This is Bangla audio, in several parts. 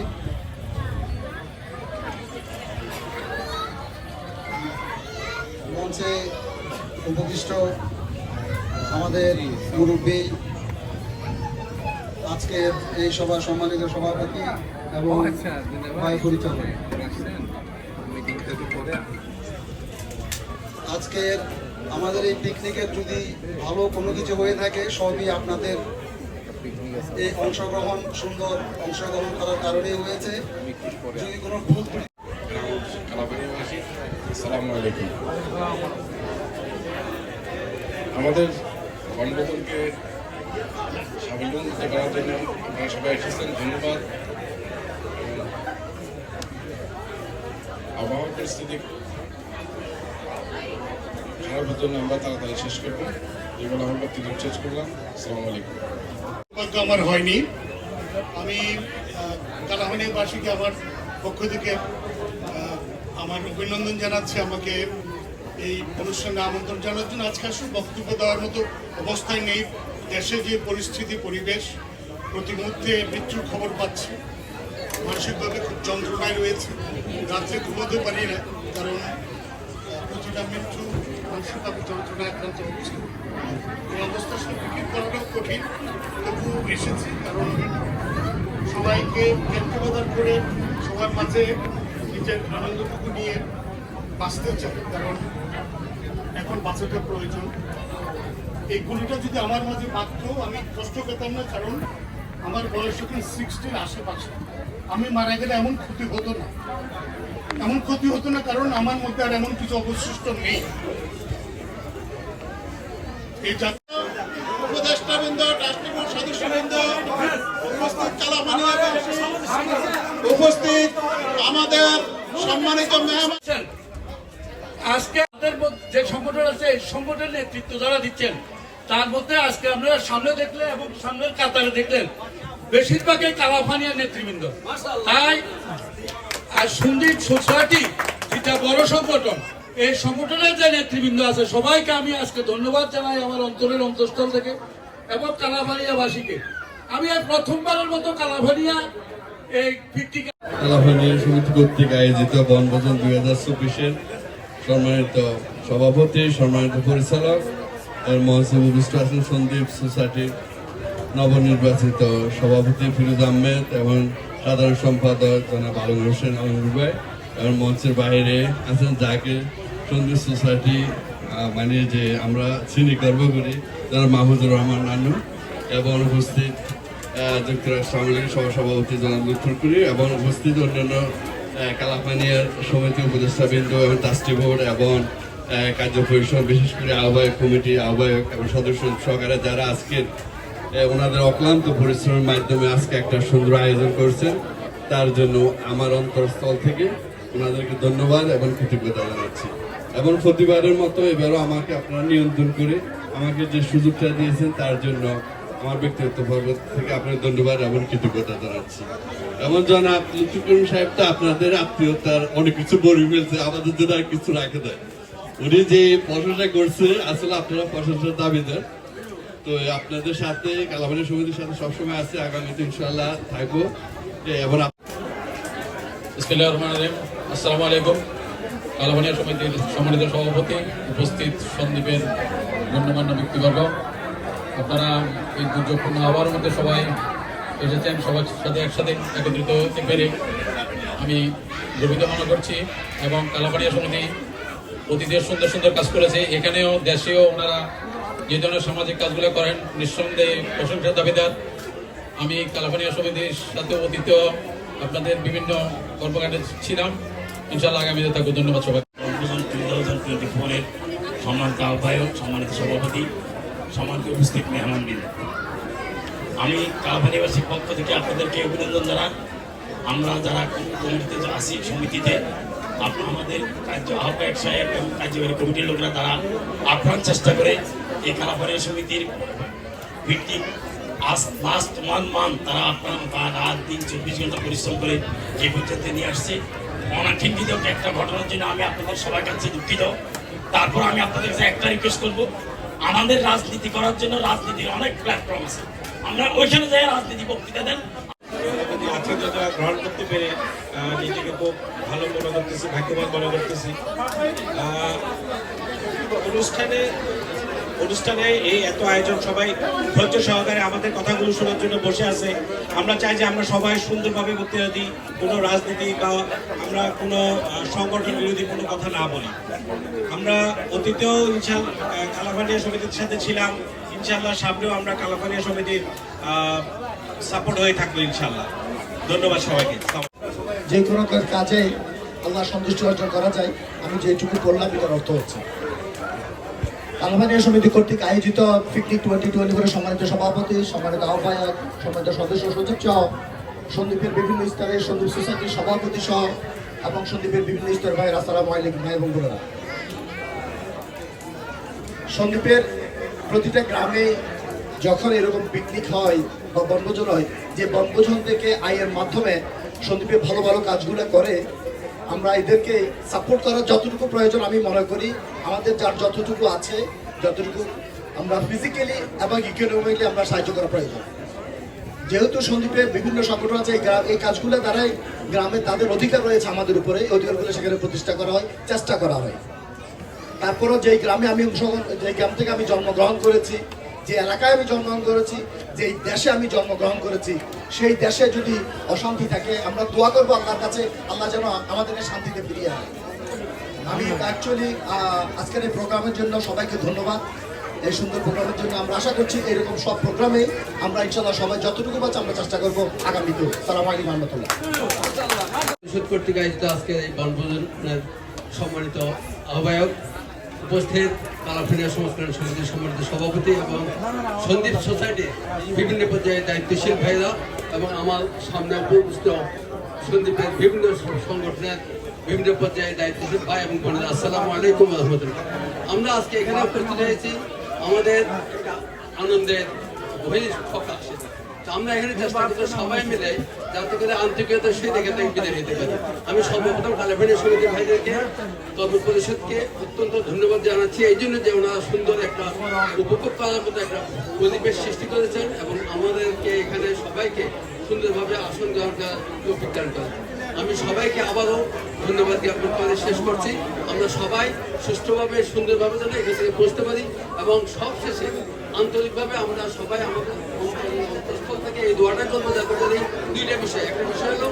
করছি মঞ্চে উপবিষ্ট আমাদের মুরব্বী আজকের এই সভার সম্মানিত সভাপতি এবং ভাই পরিচালক। আজকের আমাদের এই পিকনিকের যদি ভালো কোনো কিছু হয়ে থাকে সবই আপনাদের এই অংশগ্রহণ সুন্দর অংশগ্রহণ করার কারণেই হয়েছে। যদি কোনো আসসালামু আলাইকুম। আমাদের সাবলম্বিত করার জন্য আপনারা সবাই এসেছেন, ধন্যবাদ। আবহাওয়া পরিস্থিতি খারাপের জন্য আমরা তাড়াতাড়ি শেষ করব। এগুলো আমরা বক্তব্য শেষ করলাম। আসসালামু আলাইকুম। সৌভাগ্য আমার হয়নি। আমি কালাহানিবাসীকে আমার পক্ষ থেকে আমার অভিনন্দন জানাচ্ছি, আমাকে এই অনুষ্ঠানে আমন্ত্রণ জানার জন্য। আজকে আসলে বক্তব্য দেওয়ার মতো অবস্থায় নেই। দেশে যে পরিস্থিতি, পরিবেশ, প্রতি মুহূর্তে মৃত্যুর খবর পাচ্ছি। মানসিকভাবে খুব যন্ত্রণায় রয়েছে। রাত্রে ঘুমোতে পারি না, কারণ প্রতিটা মৃত্যু মানসিকভাবে যন্ত্রণায় আক্রান্ত হচ্ছে। আমি কষ্ট পেতাম না, কারণ আমার বয়স সিক্সটির আশেপাশে। আমি মারা গেলে এমন ক্ষতি হতো না। এমন ক্ষতি হতো না কারণ আমার মধ্যে আর এমন কিছু অবশিষ্ট নেই। এই জাতীয় উপদেষ্টাবৃন্দ রাষ্ট্রপতি সদস্যবৃন্দ, উপস্থিত কালাপানি এবং উপস্থিত আমাদের সম্মানিত মেহমান। আজকে যে সংগঠন আছে, এই সংগঠনের নেতৃত্ব যারা দিচ্ছেন, তার মধ্যে আজকে আপনারা সামনে দেখলেন এবং সামনের কাতারে দেখলেন, বেশিরভাগই কালাফানিয়া নেতৃবৃন্দ। তাই আর সন্দীপ সোসাইটি যেটা বড় সংগঠন, এই সংগঠনের যে নেতৃবৃন্দ আছে, সবাইকে আমি আজকে ধন্যবাদ জানাই আমার অন্তরের অন্তঃস্থল থেকে। এবং কালাফানিয়াবাসীকে আমি আর প্রথমবারের মতো কালাফানিয়া এই পিকনিক কালাফানিয়া সমিতি কর্তৃক আয়োজিত বনভোজন দুই হাজার চব্বিশের সম্মানিত সভাপতি, সম্মানিত পরিচালক, এর উপবিষ্ট আছেন সন্দীপ সোসাইটির নবনির্বাচিত সভাপতি ফিরোজ আহমেদ এবং সাধারণ সম্পাদক জনাব আলম হোসেন আলমগীর ভাই। এবং মঞ্চের বাইরে আছেন যাকে সন্দীপ সোসাইটি মানে যে আমরা চিনি গর্ব করি, যারা মাহমুদুর রহমান নানু এবং উপস্থিত যুক্তরাষ্ট্র আওয়ামী লীগের সহসভাপতি জনাব লুৎফর করি এবং উপস্থিত অন্যান্য কালাপানিয়ার সমিতি উপদেষ্টাবৃন্দ এবং ট্রাস্টি বোর্ড এবং কার্য পরিষদ, বিশেষ করে আহ্বায়ক কমিটি, আহ্বায়ক এবং সদস্য সহকারে যারা আজকের ওনাদের অক্লান্ত পরিশ্রমের মাধ্যমে আজকে একটা সুন্দর আয়োজন করছেন, তার জন্য আমার অন্তরস্থল থেকে ওনাদেরকে ধন্যবাদ এবং কৃতজ্ঞতা জানাচ্ছি। এবং প্রতিবারের মতো এবারও আমাকে আপনারা নিয়ন্ত্রণ করে আমাকে যে সুযোগটা দিয়েছেন তার জন্য আমার ব্যক্তিগত পর্ব থেকে আপনার ধন্যবাদ এবং কৃতজ্ঞতা জানাচ্ছি। এমন জনাব লুৎফুকুর সাহেব তো আপনাদের আত্মীয়তার অনেক কিছু বড়ি ফেলছে আমাদের জন্য আর কিছু রাখে দেয় উনি যে প্রশংসা করছে আসলে আপনারা প্রশংসার দাবিদার। তো আপনাদের সাথে কালাবানি সমিতির সাথে সবসময় আছে আগামীতে ইনশাল্লাহ থাকব। এ, এবং আপ- বিসমিল্লাহির রহমানির রহিম। আসসালামু আলাইকুম। কালাবানিয়া সমিতির সম্মানিত সভাপতি উপস্থিত সন্দীপের গণ্যমান্য ব্যক্তিবর্গ। আপনারা এই দুর্যোগপূর্ণ আবহাওয়ার মধ্যে সবাই এসেছেন, সবার সাথে একসাথে একত্রিত হতে পেরে আমি গর্বিত মনে করছি এবং কালাবানিয়া সমিতি অতীতের সুন্দর সুন্দর কাজ করেছে। এখানেও দেশেও ওনারা যে ধরনের সামাজিক কাজগুলো করেন, নিঃসন্দেহে প্রশংসার দাবিদার। আমি কালাপানিয়া সমিতির সাথে অতীত আপনাদের বিভিন্ন কর্মকাণ্ডে ছিলাম। ইনশাল্লাহ আগামীতে থাকব ধন্যবাদ সবাই সম্মানিত আহ্বায়ক, সম্মানিত সভাপতি সম্মানিত উপস্থিত মেহমানবৃন্দ আমি কালাপানিবাসীর পক্ষ থেকে আপনাদেরকে অভিনন্দন জানাই। আমরা যারা কমিটিতে আছি, সমিতিতে আপ- আমাদের কার্য আহ্বায়ক সাহেব এবং কার্যবাহী কমিটির লোকরা তারা আপ্রাণ চেষ্টা করে এই কালাপানিয়া সমিতির ভিত্তিক আজ লাস্ট ওয়ান মান্থ তারা আপনার রাত দিন চব্বিশ ঘণ্টা পরিশ্রম করে যে পর্যন্ত নিয়ে আসছে। অনাঠিকৃত একটা ঘটনার জন্য আমি আপনাদের সবার কাছে দুঃখিত। তারপর আমি আপনাদের কাছে একটা রিকোয়েস্ট করব। আমাদের রাজনীতি করার জন্য রাজনীতির অনেক প্ল্যাটফর্ম আছে। আমরা ওইখানে যাই, রাজনীতি বক্তৃতা দেন। করতে পেরে খুব ভালো মনে করতেছি, ভাগ্যবান মনে অনুষ্ঠানে অনুষ্ঠানে এই এত আয়োজন সবাই ধৈর্য সহকারে আমাদের কথাগুলো শোনার জন্য বসে আছে। আমরা চাই যে আমরা সবাই সুন্দরভাবে বক্তৃতা দিই কোনো রাজনীতি বা আমরা কোনো সংগঠন বিরোধী কোনো কথা না বলি। আমরা অতীতেও ইনশাল কালাফানিয়া সমিতির সাথে ছিলাম। ইনশাল্লাহ সামনেও আমরা কালাফানিয়া সমিতির সাপোর্ট হয়ে থাকব ইনশাল্লাহ। ধন্যবাদ সবাইকে। যে কোনো কাজে আল্লাহ সন্তুষ্টি অর্জন করা যায়। আমি যেটুকু বললাম, এটার অর্থ হচ্ছে। আলমানিয়া সমিতি কর্তৃক আয়োজিত পিকনিক টোয়েন্টি টোয়েন্টি করে সম্মানিত সভাপতি, সম্মানিত আহ্বায়ক, সম্মানিত সদস্য সচিব সহ সন্দীপের বিভিন্ন স্তরের সন্দীপ সোসাইটির সভাপতি সহ এবং সন্দীপের বিভিন্ন স্তরের ভাই আসসালামু আলাইকুম ভাই এবং বোনেরা। সন্দীপের প্রতিটা গ্রামে যখন এরকম পিকনিক হয় বা বনভোজন হয়, যে বনভোজন থেকে আয়ের মাধ্যমে সন্দীপে ভালো ভালো কাজগুলো করে আমরা এদেরকে সাপোর্ট করার যতটুকু প্রয়োজন আমি মনে করি, আমাদের যার যতটুকু আছে, যতটুকু আমরা ফিজিক্যালি এবং ইকোনমিক্যালি আমরা সাহায্য করা প্রয়োজন। যেহেতু সন্দীপে বিভিন্ন সংগঠন আছে, এই কাজগুলো দ্বারাই গ্রামে তাদের অধিকার রয়েছে আমাদের উপরে, এই অধিকারগুলো সেখানে প্রতিষ্ঠা করা হয়, চেষ্টা করা হয়। তারপরও যেই গ্রামে আমি অংশগ্রহণ যে গ্রাম থেকে আমি জন্মগ্রহণ করেছি, যে এলাকায় আমি জন্মগ্রহণ করেছি, যেই দেশে আমি জন্মগ্রহণ করেছি সেই দেশে যদি অশান্তি থাকে, আমরা দোয়া করব আল্লাহর কাছে, আল্লাহ যেন আমাদেরকে শান্তিতে ফিরিয়ে আনে। আমি অ্যাকচুয়ালি আজকের এই প্রোগ্রামের জন্য সবাইকে ধন্যবাদ। এই সুন্দর প্রোগ্রামের জন্য আমরা আশা করছি এরকম সব প্রোগ্রামে আমরা ইনশাল্লাহ সবাই যতটুকু পাচ্ছি আমরা চেষ্টা করব আগামীতেও। সালাম আলাইকুম রহমতুল্লাহ। পরিষদ কর্তৃক আয়োজিত আজকে এই বনভোজনের সম্মানিত আহ্বায়ক উপস্থিত কালাফিনিয়া সংস্করণ সমিতির সম্মানিত সভাপতি এবং সন্দীপ সোসাইটি বিভিন্ন পর্যায়ে দায়িত্বশীল ভাইরা এবং আমার সামনে উপস্থিত সন্দীপের বিভিন্ন সংগঠনের বিভিন্ন পর্যায়ে দায়িত্বশীল ভাই এবং বোনেরা, আসসালামু আলাইকুম রহমতুল্লাহ। আমরা আজকে এখানে উপস্থিত হয়েছি আমাদের আনন্দের বহির প্রকাশ আমরা এখানে সবাই মিলে যাতে করে বিদায় নিতে পারি। আমি সর্বপ্রথম পরিষদকে অত্যন্ত ধন্যবাদ জানাচ্ছি। এই জন্য যে সুন্দর একটা করার একটা পরিবেশ সৃষ্টি করেছেন এবং আমাদেরকে এখানে সবাইকে সুন্দরভাবে আসন গ্রহণ করার অভিজ্ঞান করেছেন। আমি সবাইকে আবারও ধন্যবাদ জ্ঞাপন করে শেষ করছি। আমরা সবাই সুষ্ঠুভাবে, সুন্দরভাবে যেন এখান থেকে বসতে পারি এবং সবশেষে আন্তরিকভাবে আমরা সবাই আমাদের থেকে এই দোয়াটা করব, যাতে করে দুইটা বিষয়। একটা বিষয় হলো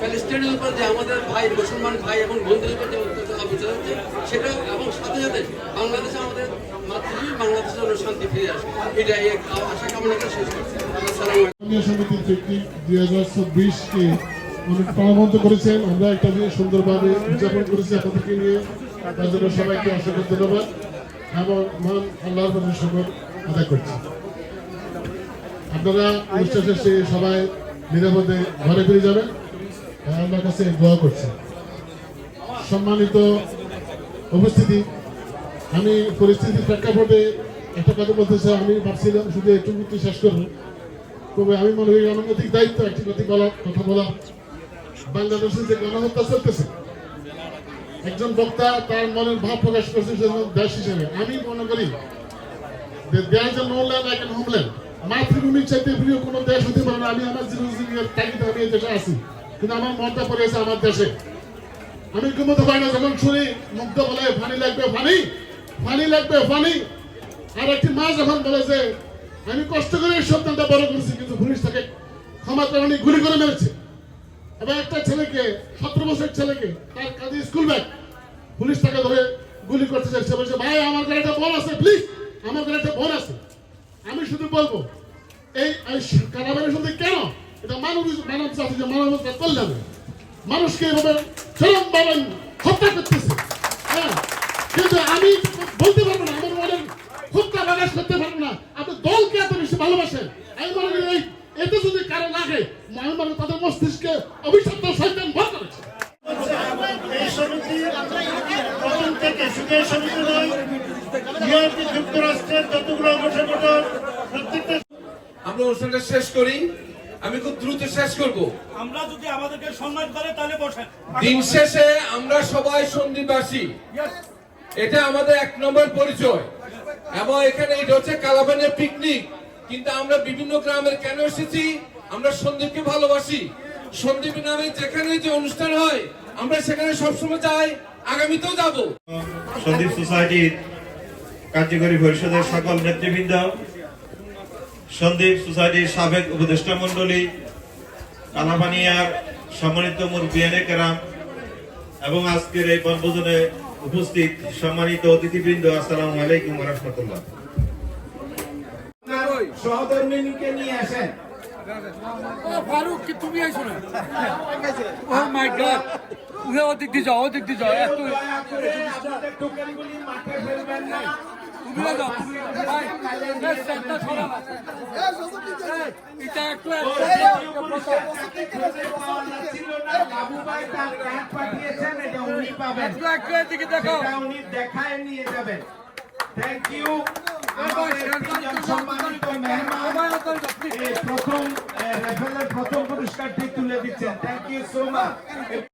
প্যালেস্টাইনের উপর যে আমাদের ভাই, মুসলমান ভাই এবং বন্ধুদের উপর যে অত্যাচার, অবিচার হচ্ছে, সেটা এবং সাথে সাথে বাংলাদেশে আমাদের মাতৃভূমি বাংলাদেশের জন্য শান্তি ফিরে আসে। এটা এই আশা কামনা করে শেষ আমরা আল্লাহর প্রতি আদায় করছি। আপনারা অনুষ্ঠান শেষে সবাই নিরাপদে ঘরে ফিরে যাবেন। আল্লাহর কাছে দোয়া করছি। সম্মানিত উপস্থিতি, আমি পরিস্থিতির প্রেক্ষাপটে একটা কথা বলতে চাই। আমি ভাবছিলাম শুধু একটু শেষ করব। তবে আমি মনে করি গণনৈতিক দায়িত্ব একটি কথা বলা কথা বলা। বাংলাদেশে যে গণহত্যা চলতেছে, একজন বক্তা তার মনের ভাব প্রকাশ করছে দেশ হিসেবে। আমি মনে করি যে no land like an homeland মাতৃভূমির চাইতে প্রিয় কোনো দেশ হতে পারে না। আমি আমার জীবন জীবনের আছি। আমার মনটা পড়ে আছে আমার দেশে। আমি শুনি মুগ্ধ বলে পানি লাগবে পানি পানি লাগবে পানি আর একটি মা আমি কষ্ট করে এই সন্তানটা বড় করেছি, কিন্তু পুলিশ তাকে ক্ষমা করে গুলি করে মেরেছে। এবং একটা ছেলেকে, সতেরো বছরের ছেলেকে, তার কাজে স্কুল ব্যাগ। পুলিশ তাকে ধরে গুলি করতে চাইছে। বলছে, ভাই, আমার ঘরে একটা আছে প্লিজ আমার ঘরে একটা আছে। আমি শুধু বলব, এই কারাবারের সাথে কেন এটা মানুষ মানব জাতি যে মানবতার কল্যাণে মানুষকে এভাবে চরম চরমভাবে হত্যা করতেছে। হ্যাঁ? কিন্তু আমি বলতে পারব না আমার মনের হত্যা প্রকাশ করতে পারব না। আপনি দলকে এত বেশি ভালোবাসেন। আমি মনে করি এই এতে যদি কারও লাগে আমি মনে তাদের মস্তিষ্কে অভিশপ্ত শয়তান ভর করেছে। এই সমিতি থেকে এই সমিতি ইউরোপীয় যুক্তরাষ্ট্রের যতগুলো অংশ সংগঠন প্রত্যেকটা আমরা অনুষ্ঠানটা শেষ করি। আমি খুব দ্রুত শেষ করব। আমরা যদি আমাদেরকে সম্মান করে তাহলে বসেন। দিন শেষে আমরা সবাই সন্ধিবাসী। এটা আমাদের এক নম্বর পরিচয়। এবং এখানে এটা হচ্ছে কালাবানের পিকনিক। কিন্তু আমরা বিভিন্ন গ্রামের কেন এসেছি? আমরা সন্দীপকে ভালোবাসি। সন্দীপ নামে যেখানে যে অনুষ্ঠান হয় আমরা সেখানে সবসময় যাই। আগামীতেও যাব। সন্দীপ সোসাইটির কার্যকরী পরিষদের সকল নেতৃবৃন্দ সন্দীপ সোসাইটির সাবেক উপদেষ্টা মন্ডলী কালাপানিয়ার সম্মানিত মূল মুরব্বিয়ানে কেরাম এবং আজকের এই বনভোজনে উপস্থিত সম্মানিত অতিথিবৃন্দ আসসালামু আলাইকুম রহমতুল্লাহ সহধর্মিনীকে নিয়ে আসেন। ফারুক কি তুমি আইছো না? ও মাই গড ওদিক দিয়ে যাও ওদিক দিয়ে যাও এত দেখায় নিয়ে যাবেন। থ্যাংক ইউ সম্মানিত মেহমান প্রথম রেফেলের প্রথম পুরস্কারটি তুলে দিচ্ছেন। Thank you so much